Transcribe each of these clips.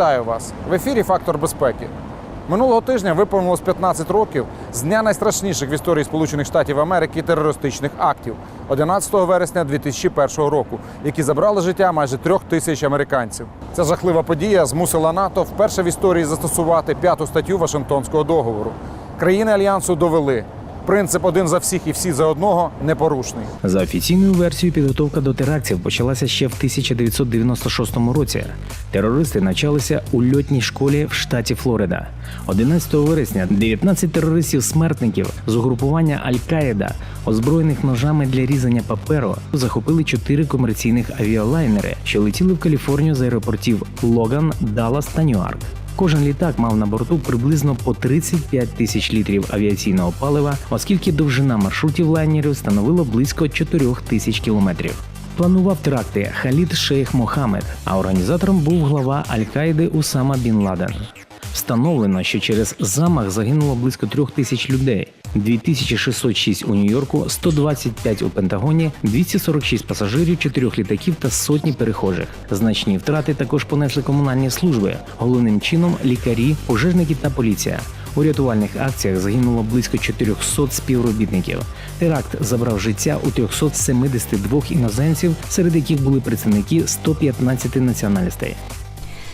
Вітаю вас! В ефірі Фактор безпеки. Минулого тижня виповнилось 15 років з дня найстрашніших в історії Сполучених Штатів Америки терористичних актів 11 вересня 2001 року, які забрали життя майже трьох тисяч американців. Ця жахлива подія змусила НАТО вперше в історії застосувати п'яту статтю Вашингтонського договору. Країни альянсу довели. Принцип один за всіх і всі за одного непорушний. За офіційною версією, підготовка до терактів почалася ще в 1996 році. Терористи навчалися у льотній школі в штаті Флорида. 11 вересня 19 терористів-смертників з угрупування Аль-Каїда, озброєних ножами для різання паперу, захопили чотири комерційних авіалайнери, що летіли в Каліфорнію з аеропортів Логан, Даллас та Ньюарк. Кожен літак мав на борту приблизно по 35 тисяч літрів авіаційного палива, оскільки довжина маршрутів лайнерів становила близько 4 тисяч кілометрів. Планував теракти Халід Шейх Мохамед, а організатором був глава Аль-Каїди Усама Бін Ладен. Встановлено, що через замах загинуло близько трьох тисяч людей. 2606 у Нью-Йорку, 125 у Пентагоні, 246 пасажирів, 4 літаків та сотні перехожих. Значні втрати також понесли комунальні служби, головним чином лікарі, пожежники та поліція. У рятувальних акціях загинуло близько 400 співробітників. Теракт забрав життя у 372 іноземців, серед яких були представники 115 національностей.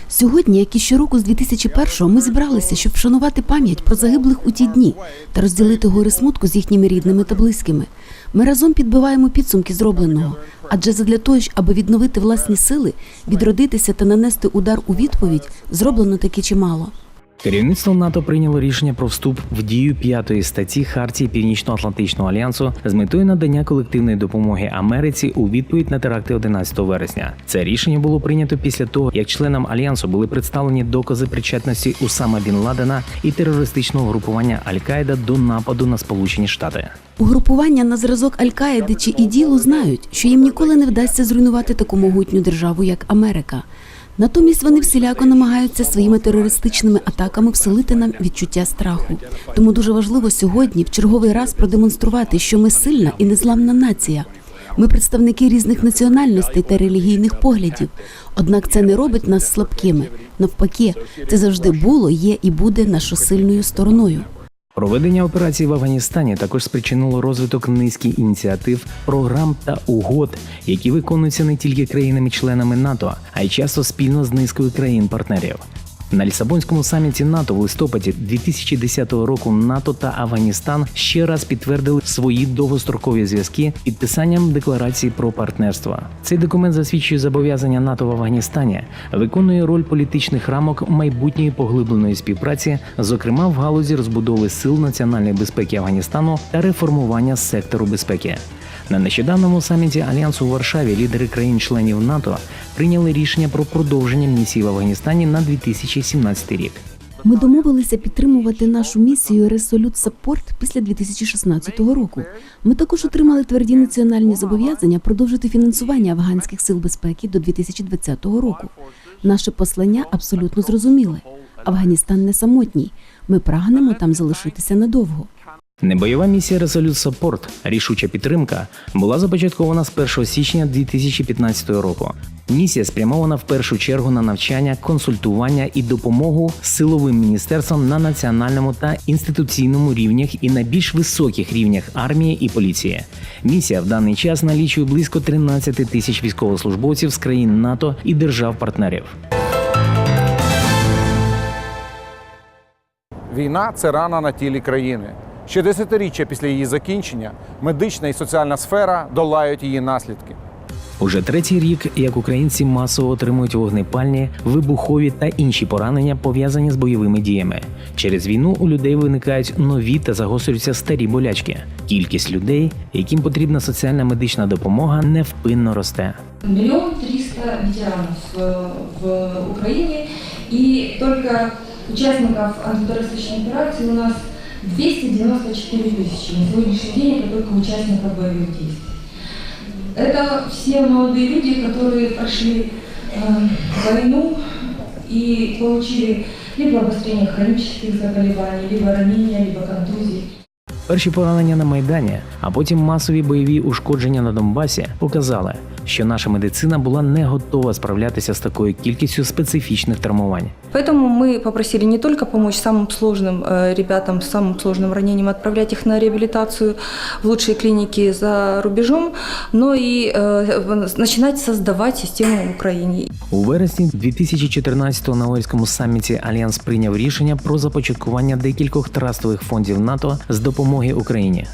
Сьогодні, як і щороку з 2001-го, ми зібралися, щоб вшанувати пам'ять про загиблих у ті дні та розділити гори смутку з їхніми рідними та близькими. Ми разом підбиваємо підсумки зробленого, адже задля того, аби відновити власні сили, відродитися та нанести удар у відповідь, зроблено таки чимало. Керівництво НАТО прийняло рішення про вступ в дію п'ятої статті Хартії Північно-Атлантичного альянсу з метою надання колективної допомоги Америці у відповідь на теракти 11 вересня. Це рішення було прийнято після того, як членам альянсу були представлені докази причетності Усама Бін Ладена і терористичного групування Аль-Каїда до нападу на Сполучені Штати. Угрупування на зразок Аль-Каїди чи іділу знають, що їм ніколи не вдасться зруйнувати таку могутню державу, як Америка. Натомість вони всіляко намагаються своїми терористичними атаками вселити нам відчуття страху. Тому дуже важливо сьогодні в черговий раз продемонструвати, що ми сильна і незламна нація. Ми представники різних національностей та релігійних поглядів. Однак це не робить нас слабкими. Навпаки, це завжди було, є і буде нашою сильною стороною. Проведення операції в Афганістані також спричинило розвиток низки ініціатив, програм та угод, які виконуються не тільки країнами-членами НАТО, а й часто спільно з низкою країн-партнерів. На Лісабонському саміті НАТО в листопаді 2010 року НАТО та Афганістан ще раз підтвердили свої довгострокові зв'язки підписанням декларації про партнерство. Цей документ засвідчує зобов'язання НАТО в Афганістані, виконує роль політичних рамок майбутньої поглибленої співпраці, зокрема в галузі розбудови сил національної безпеки Афганістану та реформування сектору безпеки. На нещодавному саміті альянсу у Варшаві лідери країн-членів НАТО прийняли рішення про продовження місії в Афганістані на 2017 рік. Ми домовилися підтримувати нашу місію Resolute Support після 2016 року. Ми також отримали тверді національні зобов'язання продовжити фінансування афганських сил безпеки до 2020 року. Наше послання абсолютно зрозуміле. Афганістан не самотній. Ми прагнемо там залишитися надовго. Небойова місія Resolute Support рішуча підтримка була започаткована з 1 січня 2015 року. Місія спрямована в першу чергу на навчання, консультування і допомогу силовим міністерствам на національному та інституційному рівнях і на більш високих рівнях армії і поліції. Місія в даний час налічує близько 13 тисяч військовослужбовців з країн НАТО і держав-партнерів. Війна це рана на тілі країни. Ще десятиріччя після її закінчення медична і соціальна сфера долають її наслідки. Уже третій рік, як українці масово отримують вогнепальні, вибухові та інші поранення, пов'язані з бойовими діями. Через війну у людей виникають нові та загострюються старі болячки. Кількість людей, яким потрібна соціальна медична допомога, невпинно росте. Миллион триста ветеранов в, в Украине, и только участников антитеррористической операции у нас 294 тысячи. На сегодняшний день это только участников боевых действий. Это все молодые люди, которые прошли э, войну и получили либо обострение хронических заболеваний, либо ранения, либо контузии. Перші поранення на майдані, а потім масові бойові ушкодження на Донбасі показали, що наша медицина була не готова справлятися з такою кількістю специфічних травмувань. Поэтому мы попросили не только помочь самым сложным э, ребятам с самым сложным ранением, отправлять их на реабилитацию в лучшие клиники за рубежом, но и э, начинать создавать систему в Украине. У вересні 2014-го на Уельському саміті Альянс прийняв рішення про започаткування декількох трастових фондів НАТО з допомоги Україні.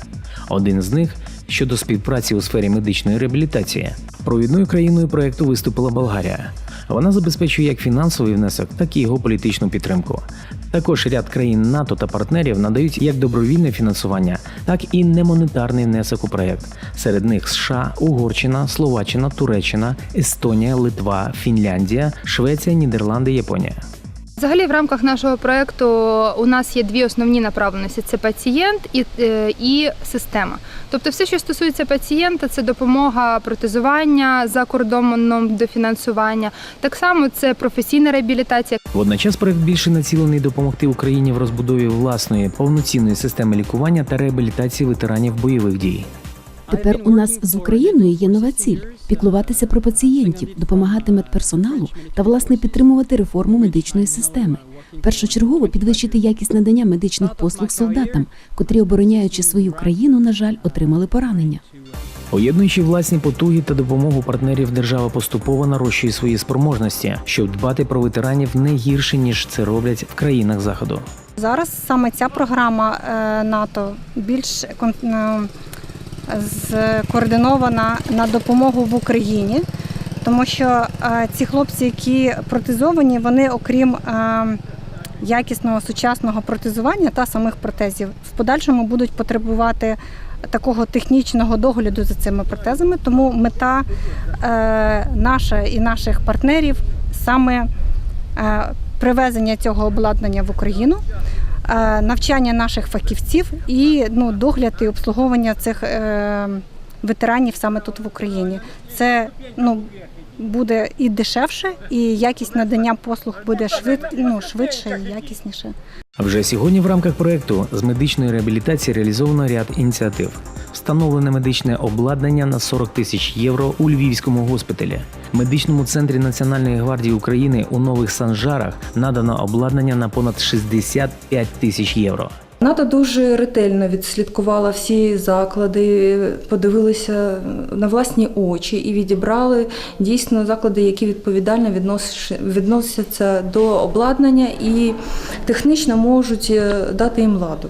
Один з них щодо співпраці у сфері медичної реабілітації. Провідною країною проекту виступила Болгарія. Вона забезпечує як фінансовий внесок, так і його політичну підтримку. Також ряд країн НАТО та партнерів надають як добровільне фінансування, так і немонетарний внесок у проект. Серед них США, Угорщина, Словаччина, Туреччина, Естонія, Литва, Фінляндія, Швеція, Нідерланди, Японія. Взагалі, в рамках нашого проекту у нас є дві основні направленості: це пацієнт і, е, і система. Тобто, все, що стосується пацієнта, це допомога протезування за кордоном дофінансування. Так само це професійна реабілітація. Водночас проект більше націлений допомогти Україні в розбудові власної повноцінної системи лікування та реабілітації ветеранів бойових дій. Тепер у нас з Україною є нова ціль піклуватися про пацієнтів, допомагати медперсоналу та власне підтримувати реформу медичної системи. Першочергово підвищити якість надання медичних послуг солдатам, котрі, обороняючи свою країну, на жаль, отримали поранення. Поєднуючи власні потуги та допомогу партнерів, держава поступово нарощує свої спроможності, щоб дбати про ветеранів не гірше ніж це роблять в країнах заходу. Зараз саме ця програма е, НАТО більш кон- е, скоординована на допомогу в Україні, тому що е, ці хлопці, які протезовані, вони окрім е, якісного сучасного протезування та самих протезів, в подальшому будуть потребувати такого технічного догляду за цими протезами. Тому мета е, наша і наших партнерів саме привезення цього обладнання в Україну, навчання наших фахівців і ну, догляд і обслуговування цих е, ветеранів саме тут в Україні. Це ну, буде і дешевше, і якість надання послуг буде швид, ну, швидше і якісніше. Вже сьогодні в рамках проекту з медичної реабілітації реалізовано ряд ініціатив. Встановлене медичне обладнання на 40 тисяч євро у Львівському госпіталі. Медичному центрі Національної гвардії України у нових санжарах надано обладнання на понад 65 тисяч євро. НАТО дуже ретельно відслідкувала всі заклади, подивилися на власні очі і відібрали дійсно заклади, які відповідально відносяться до обладнання і технічно можуть е, дати їм ладу.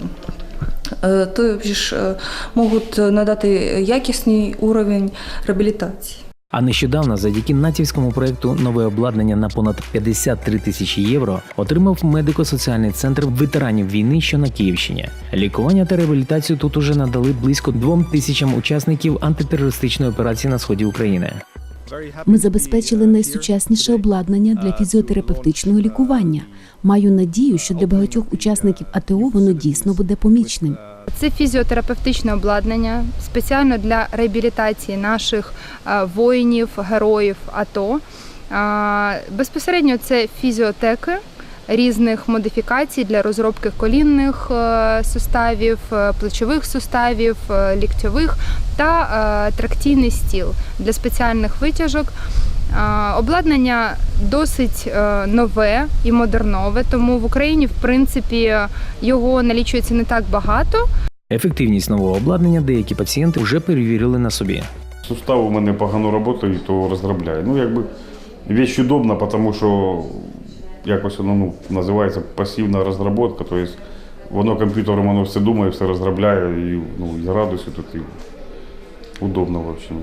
Е, Тобто ж е, можуть надати якісний уровень реабілітації. А нещодавно, завдяки натівському проекту нове обладнання на понад 53 тисячі євро отримав медико-соціальний центр ветеранів війни, що на Київщині. Лікування та реабілітацію тут уже надали близько двом тисячам учасників антитерористичної операції на сході України. Ми забезпечили найсучасніше обладнання для фізіотерапевтичного лікування. Маю надію, що для багатьох учасників АТО воно дійсно буде помічним. Це фізіотерапевтичне обладнання спеціально для реабілітації наших е, воїнів, героїв АТО. Е, Безпосередньо це фізіотеки різних модифікацій для розробки колінних е, суставів, е, плечових суставів, е, ліктьових та тракційний стіл для спеціальних витяжок. Обладнання досить нове і модернове, тому в Україні, в принципі, його налічується не так багато. Ефективність нового обладнання деякі пацієнти вже перевірили на собі. Сустав у мене погано працює, то розробляю. Ну, якби вещь удобна, тому що якось воно ну, називається пасивна розробка, тобто воно комп'ютером воно все думає, все розробляє і ну, і радуюся тут і удобно, в общем.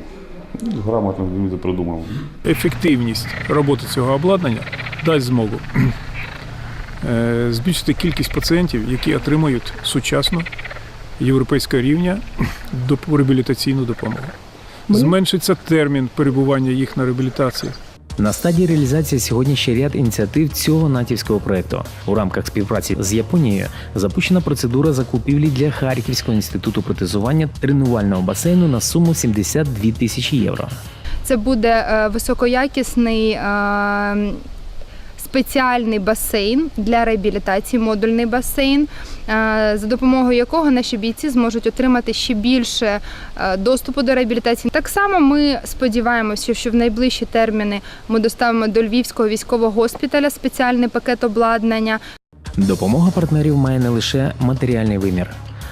Ну, Грамотно люди придумали. ефективність роботи цього обладнання дасть змогу е, збільшити кількість пацієнтів, які отримують сучасну європейського рівня реабілітаційну допомогу. Зменшиться термін перебування їх на реабілітації. На стадії реалізації сьогодні ще ряд ініціатив цього натівського проекту. У рамках співпраці з Японією запущена процедура закупівлі для Харківського інституту протезування тренувального басейну на суму 72 тисячі євро. Це буде е, високоякісний е, спеціальний басейн для реабілітації, модульний басейн, е, за допомогою якого наші бійці зможуть отримати ще більше е, доступу до реабілітації. Так само ми сподіваємося, що в найближчі терміни ми доставимо до Львівського військового госпіталя спеціальний пакет обладнання. Допомога партнерів має не лише матеріальний вимір.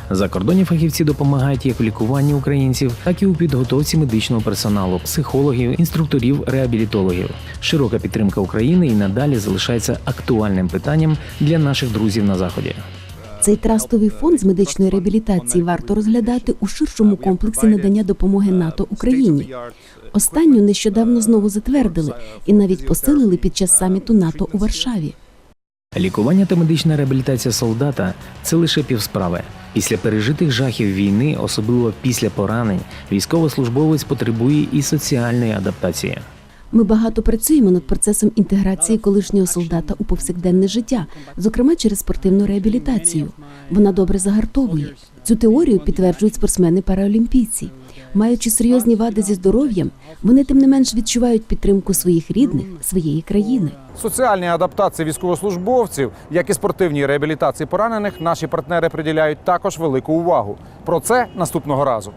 Закордонні фахівці допомагають як в лікуванні українців, так і у підготовці медичного персоналу, психологів, інструкторів, реабілітологів. Широка підтримка України і надалі залишається актуальним питанням для наших друзів на заході. Цей трастовий фонд з медичної реабілітації варто розглядати у ширшому комплексі надання допомоги НАТО Україні. Останню нещодавно знову затвердили і навіть посилили під час саміту НАТО у Варшаві. Лікування та медична реабілітація солдата це лише півсправи. Після пережитих жахів війни, особливо після поранень, військовослужбовець потребує і соціальної адаптації. Ми багато працюємо над процесом інтеграції колишнього солдата у повсякденне життя, зокрема через спортивну реабілітацію. Вона добре загартовує. Цю теорію підтверджують спортсмени-параолімпійці. Маючи серйозні вади зі здоров'ям, вони тим не менш відчувають підтримку своїх рідних, своєї країни. Соціальній адаптації військовослужбовців, як і спортивній реабілітації поранених, наші партнери приділяють також велику увагу. Про це наступного разу.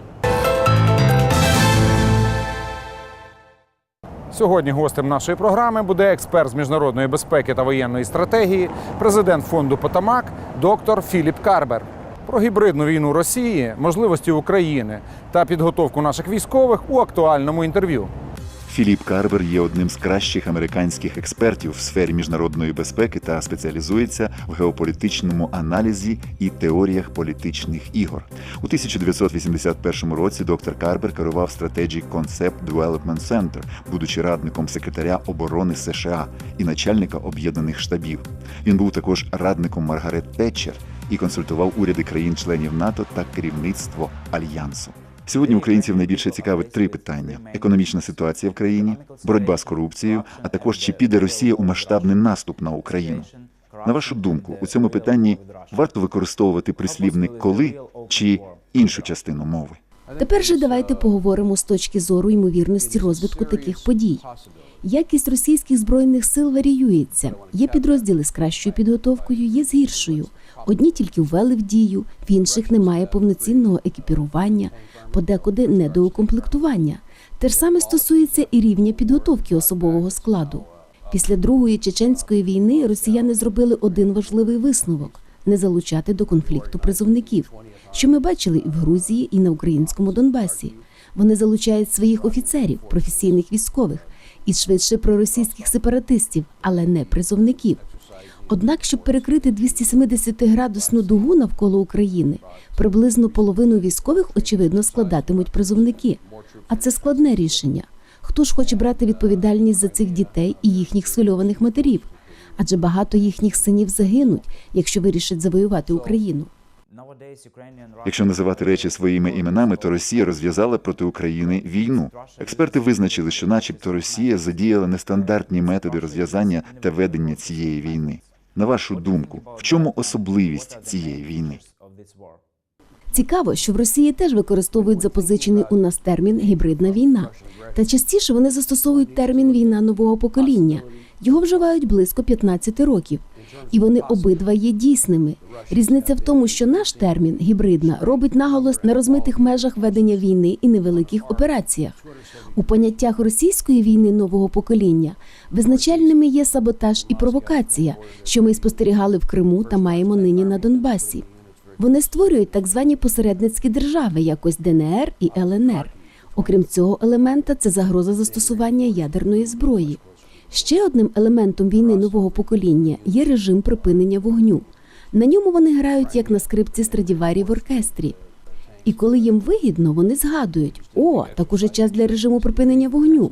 Сьогодні гостем нашої програми буде експерт з міжнародної безпеки та воєнної стратегії, президент фонду Потамак, доктор Філіп Карбер. Про гібридну війну Росії, можливості України та підготовку наших військових у актуальному інтерв'ю. Філіп Карбер є одним з кращих американських експертів в сфері міжнародної безпеки та спеціалізується в геополітичному аналізі і теоріях політичних ігор. У 1981 році доктор Карбер керував Strategic Concept Development Center, будучи радником секретаря оборони США і начальника об'єднаних штабів. Він був також радником Маргарет Тетчер і консультував уряди країн-членів НАТО та керівництво альянсу. Сьогодні українців найбільше цікавить три питання: економічна ситуація в країні, боротьба з корупцією, а також чи піде Росія у масштабний наступ на Україну. На вашу думку, у цьому питанні варто використовувати прислівник коли чи іншу частину мови? Тепер же давайте поговоримо з точки зору ймовірності розвитку таких подій. Якість російських збройних сил варіюється. Є підрозділи з кращою підготовкою, є з гіршою. Одні тільки ввели в дію, в інших немає повноцінного екіпірування, подекуди недоукомплектування. Те ж саме стосується і рівня підготовки особового складу. Після другої чеченської війни росіяни зробили один важливий висновок не залучати до конфлікту призовників, що ми бачили і в Грузії, і на українському Донбасі. Вони залучають своїх офіцерів, професійних військових і швидше проросійських сепаратистів, але не призовників. Однак, щоб перекрити 270-градусну дугу навколо України, приблизно половину військових, очевидно, складатимуть призовники. А це складне рішення. Хто ж хоче брати відповідальність за цих дітей і їхніх схвильованих матерів? Адже багато їхніх синів загинуть, якщо вирішать завоювати Україну. Якщо називати речі своїми іменами, то Росія розв'язала проти України війну. Експерти визначили, що, начебто, Росія задіяла нестандартні методи розв'язання та ведення цієї війни. На вашу думку, в чому особливість цієї війни? Цікаво, що в Росії теж використовують запозичений у нас термін гібридна війна. Та частіше вони застосовують термін війна нового покоління. Його вживають близько 15 років. І вони обидва є дійсними. Різниця в тому, що наш термін гібридна робить наголос на розмитих межах ведення війни і невеликих операціях. У поняттях російської війни нового покоління визначальними є саботаж і провокація, що ми спостерігали в Криму та маємо нині на Донбасі. Вони створюють так звані посередницькі держави, як ось ДНР і ЛНР. Окрім цього елемента, це загроза застосування ядерної зброї. Ще одним елементом війни нового покоління є режим припинення вогню. На ньому вони грають як на скрипці Страдіварі в оркестрі. І коли їм вигідно, вони згадують: о, так уже час для режиму припинення вогню.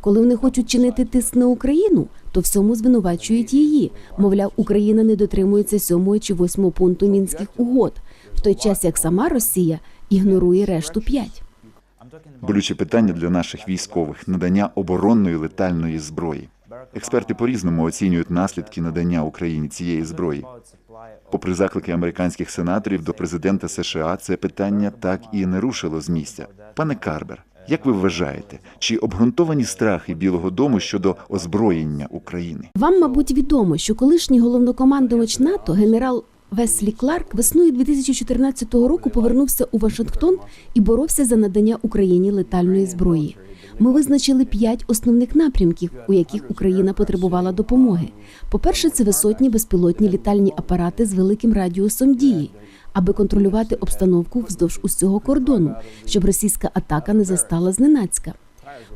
Коли вони хочуть чинити тиск на Україну, то всьому звинувачують її. Мовляв, Україна не дотримується сьомого чи восьмого пункту мінських угод, в той час як сама Росія ігнорує решту п'ять. Болюче питання для наших військових надання оборонної летальної зброї. Експерти по-різному оцінюють наслідки надання Україні цієї зброї. Попри заклики американських сенаторів до президента США, це питання так і не рушило з місця. Пане Карбер, Як ви вважаєте, чи обґрунтовані страхи Білого Дому щодо озброєння України? Вам, мабуть, відомо, що колишній головнокомандувач НАТО генерал Веслі Кларк весною 2014 року повернувся у Вашингтон і боровся за надання Україні летальної зброї. Ми визначили п'ять основних напрямків, у яких Україна потребувала допомоги. По-перше, це висотні безпілотні літальні апарати з великим радіусом дії, аби контролювати обстановку вздовж усього кордону, щоб російська атака не застала зненацька.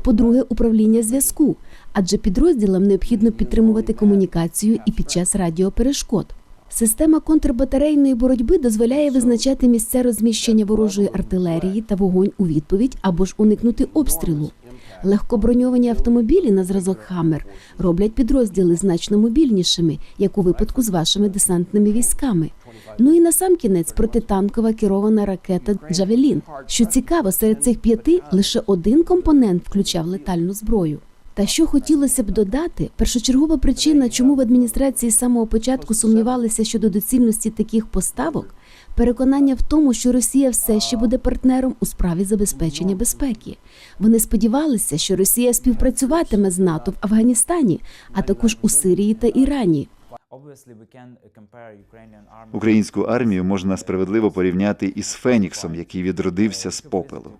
По-друге, управління зв'язку, адже підрозділам необхідно підтримувати комунікацію і під час радіоперешкод. Система контрбатарейної боротьби дозволяє визначати місця розміщення ворожої артилерії та вогонь у відповідь або ж уникнути обстрілу. Легкоброньовані автомобілі на зразок Хаммер роблять підрозділи значно мобільнішими, як у випадку з вашими десантними військами. Ну і насамкінець протитанкова керована ракета Джавелін. Що цікаво, серед цих п'яти лише один компонент включав летальну зброю. Та що хотілося б додати, першочергова причина, чому в адміністрації з самого початку сумнівалися щодо доцільності таких поставок, переконання в тому, що Росія все ще буде партнером у справі забезпечення безпеки. Вони сподівалися, що Росія співпрацюватиме з НАТО в Афганістані, а також у Сирії та Ірані. Українську армію можна справедливо порівняти із Феніксом, який відродився з попелу.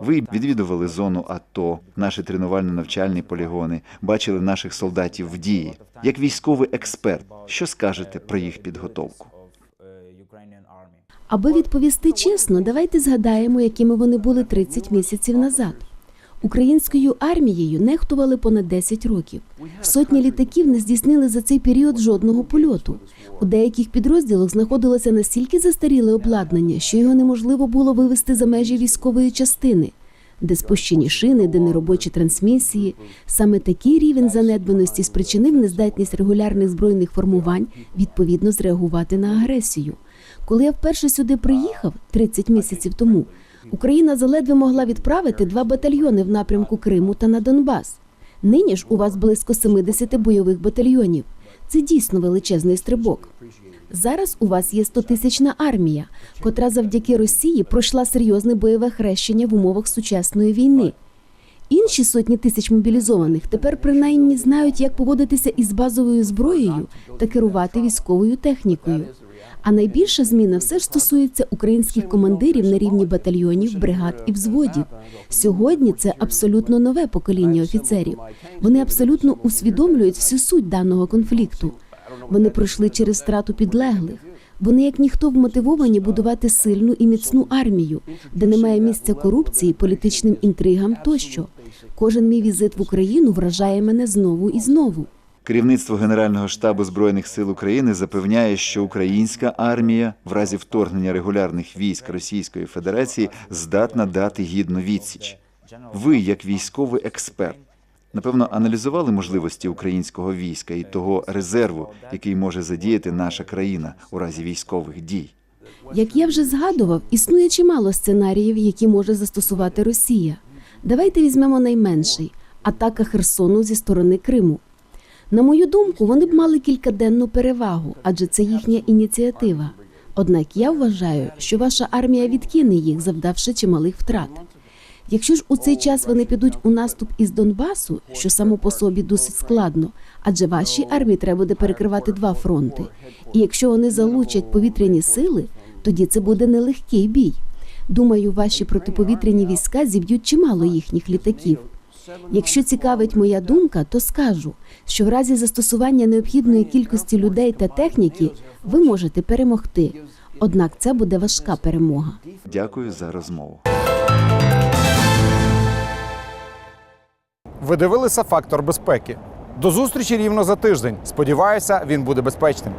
Ви відвідували зону АТО, наші тренувально-навчальні полігони, бачили наших солдатів в дії. Як військовий експерт, що скажете про їх підготовку? Аби відповісти чесно, давайте згадаємо, якими вони були 30 місяців назад. Українською армією нехтували понад 10 років. Сотні літаків не здійснили за цей період жодного польоту. У деяких підрозділах знаходилося настільки застаріле обладнання, що його неможливо було вивести за межі військової частини, де спущені шини, де неробочі трансмісії. Саме такий рівень занедбаності спричинив нездатність регулярних збройних формувань відповідно зреагувати на агресію. Коли я вперше сюди приїхав 30 місяців тому, Україна заледве могла відправити два батальйони в напрямку Криму та на Донбас. Нині ж у вас близько 70 бойових батальйонів. Це дійсно величезний стрибок. Зараз у вас є 100-тисячна армія, котра завдяки Росії пройшла серйозне бойове хрещення в умовах сучасної війни. Інші сотні тисяч мобілізованих тепер принаймні знають, як поводитися із базовою зброєю та керувати військовою технікою. А найбільша зміна все ж стосується українських командирів на рівні батальйонів, бригад і взводів. Сьогодні це абсолютно нове покоління офіцерів. Вони абсолютно усвідомлюють всю суть даного конфлікту. Вони пройшли через втрату підлеглих. Вони, як ніхто, вмотивовані будувати сильну і міцну армію, де немає місця корупції, політичним інтригам тощо. Кожен мій візит в Україну вражає мене знову і знову. Керівництво Генерального штабу збройних сил України запевняє, що українська армія в разі вторгнення регулярних військ Російської Федерації здатна дати гідну відсіч. Ви, як військовий експерт, напевно, аналізували можливості українського війська і того резерву, який може задіяти наша країна у разі військових дій. Як я вже згадував, існує чимало сценаріїв, які може застосувати Росія. Давайте візьмемо найменший атака Херсону зі сторони Криму. На мою думку, вони б мали кількаденну перевагу, адже це їхня ініціатива. Однак я вважаю, що ваша армія відкине їх, завдавши чималих втрат. Якщо ж у цей час вони підуть у наступ із Донбасу, що само по собі досить складно, адже вашій армії треба буде перекривати два фронти. І якщо вони залучать повітряні сили, тоді це буде нелегкий бій. Думаю, ваші протиповітряні війська зіб'ють чимало їхніх літаків. Якщо цікавить моя думка, то скажу, що в разі застосування необхідної кількості людей та техніки ви можете перемогти. Однак це буде важка перемога. Дякую за розмову. Ви дивилися фактор безпеки. До зустрічі рівно за тиждень. Сподіваюся, він буде безпечним.